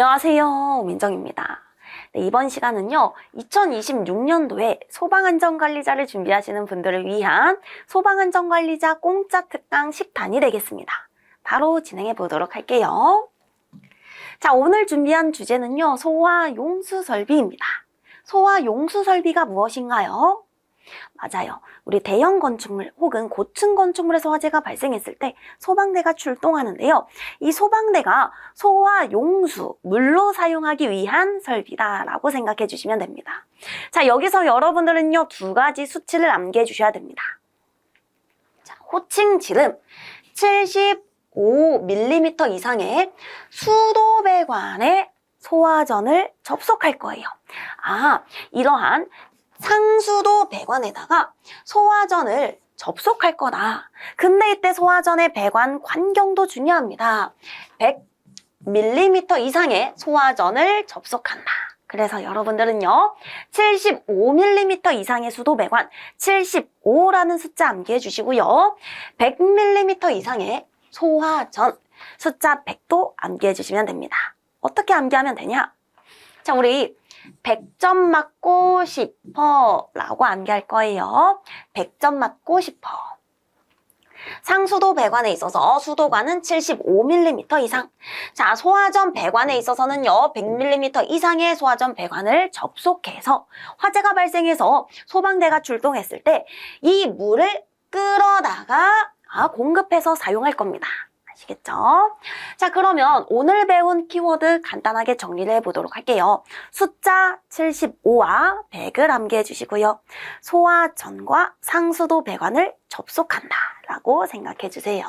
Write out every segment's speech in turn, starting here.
안녕하세요. 민정입니다. 네, 이번 시간은요, 2026년도에 소방안전관리자를 준비하시는 분들을 위한 소방안전관리자 공짜 특강 10단이 되겠습니다. 바로 진행해 보도록 할게요. 자, 오늘 준비한 주제는요, 소화 용수 설비입니다. 소화 용수 설비가 무엇인가요? 맞아요. 우리 대형 건축물 혹은 고층 건축물에서 화재가 발생했을 때 소방대가 출동하는데요. 이 소방대가 소화 용수, 물로 사용하기 위한 설비다라고 생각해 주시면 됩니다. 자, 여기서 여러분들은요, 두 가지 수치를 암기해 주셔야 됩니다. 자, 호칭 지름 75mm 이상의 수도 배관에 소화전을 접속할 거예요. 아, 이러한 상수도 배관에다가 소화전을 접속할 거다. 근데 이때 소화전의 배관 관경도 중요합니다. 100mm 이상의 소화전을 접속한다. 그래서 여러분들은요, 75mm 이상의 수도 배관, 75라는 숫자 암기해 주시고요. 100mm 이상의 소화전, 숫자 100도 암기해 주시면 됩니다. 어떻게 암기하면 되냐? 자, 우리 100점 맞고 싶어 라고 암기할 거예요. 100점 맞고 싶어. 상수도 배관에 있어서 수도관은 75mm 이상. 자, 소화전 배관에 있어서는요, 100mm 이상의 소화전 배관을 접속해서 화재가 발생해서 소방대가 출동했을 때 이 물을 끌어다가 아, 공급해서 사용할 겁니다. 아시겠죠? 자, 그러면 오늘 배운 키워드 간단하게 정리를 해보도록 할게요. 숫자 75와 100을 암기해 주시고요. 소화전과 상수도 배관을 접속한다. 라고 생각해 주세요.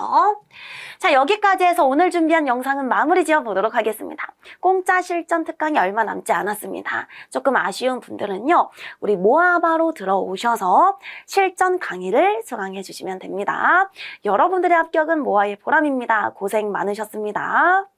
자, 여기까지 해서 오늘 준비한 영상은 마무리 지어 보도록 하겠습니다. 공짜 실전 특강이 얼마 남지 않았습니다. 조금 아쉬운 분들은요, 우리 모아바로 들어오셔서 실전 강의를 수강해 주시면 됩니다. 여러분들의 합격은 모아의 보람입니다. 고생 많으셨습니다.